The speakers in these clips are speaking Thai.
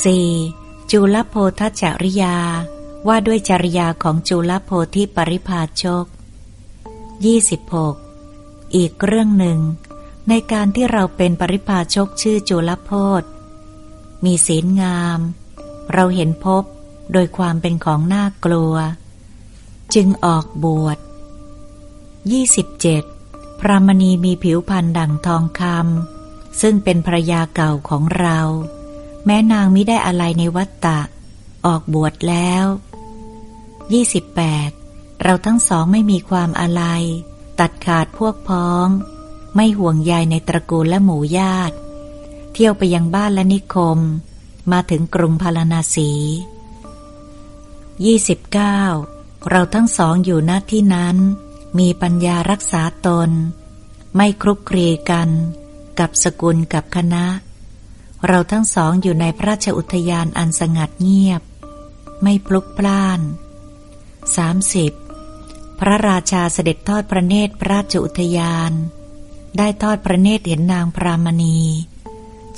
4. จุลโพธจริยา ว่าด้วยจริยาของจุลโพธิปริพาชก 26. อีกเรื่องหนึ่ง ในการที่เราเป็นปริพาชกชื่อจุลโพธมีศีลงาม เราเห็นพบโดยความเป็นของน่ากลัว จึงออกบวช 27. พระมณีมีผิวพรรณดั่งทองคำซึ่งเป็นภรยาเก่าของเรา แม้นางมิได้อะไรในวัตตะ ออกบวชแล้ว 28. เราทั้งสองไม่มีความอะไร ตัดขาดพวกพ้อง ไม่ห่วงใยในตระกูลและหมู่ญาติ เที่ยวไปยังบ้านและนิคม มาถึงกรุงพาราณสี 29. เราทั้งสองอยู่ณที่นั้น มีปัญญารักษาตน ไม่คลุกคลีกัน กับสกุลกับคณะ เราทั้งสองอยู่ในพระราชอุทยานอันสงัดเงียบ ไม่พลุกพล่าน 30. พระราชาเสด็จทอดพระเนตรพระราชอุทยาน ได้ทอดพระเนตรเห็นนางพรามณี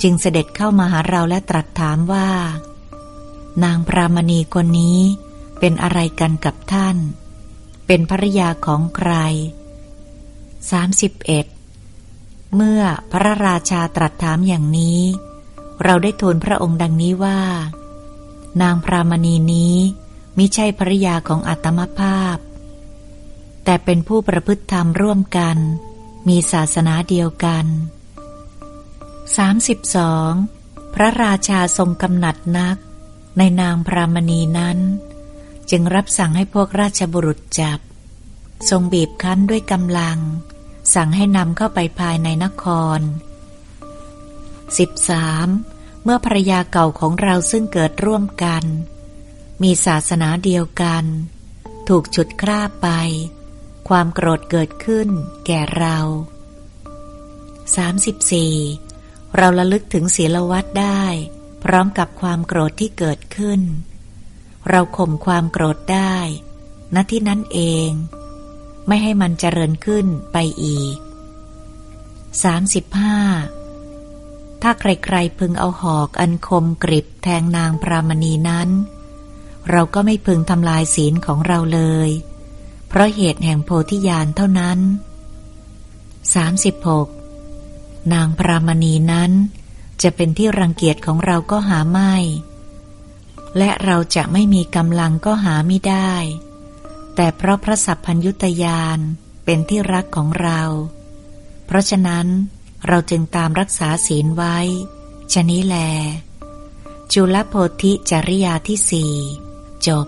จึงเสด็จเข้ามาหาเราและตรัสถามว่า นางพรามณีคนนี้เป็นอะไรกันกับท่าน เป็นภรยาของใคร 31. เมื่อพระราชาตรัสถามอย่างนี้ เราได้ทูลพระองค์ดังนี้ว่า นางพรามณีนี้มิใช่ภรยาของอัตมภาพ แต่เป็นผู้ประพฤติธรรมร่วมกัน มีศาสนาเดียวกัน 32. พระราชาทรงกำหนัดนัก ในนางพรามณีนั้น จึงรับสั่งให้พวกราชบุรุษจับ ทรงบีบคั้นด้วยกำลัง สั่งให้นำเข้าไปภายในนคร 13. เมื่อภรยาเก่าของเราซึ่งเกิดร่วมกัน มีศาสนาเดียวกัน ถูกฉุดคร่าไป ความโกรธเกิดขึ้นแก่เรา 34. เราระลึกถึงศีลวัตได้ พร้อมกับความโกรธที่เกิดขึ้น เราข่มความโกรธได้ณที่นั้นเอง ไม่ให้มันเจริญขึ้นไปอีก 35. ถ้าใครๆพึงเอาหอกอันคมกริบแทงนางพรามณีนั้น เราก็ไม่พึงทำลายศีลของเราเลย เพราะเหตุแห่งโพธิญาณเท่านั้น 36. นางพรามณีนั้น จะเป็นที่รังเกียจของเราก็หาไม่ และเราจะไม่มีกำลังก็หาไม่ได้ แต่เพราะพระสัพพัญยุตยานเป็นที่รักของเรา เพราะฉะนั้น เราจึงตามรักษาศีลไว้ชนี้แล จุลโพธิจริยาที่สี่จบ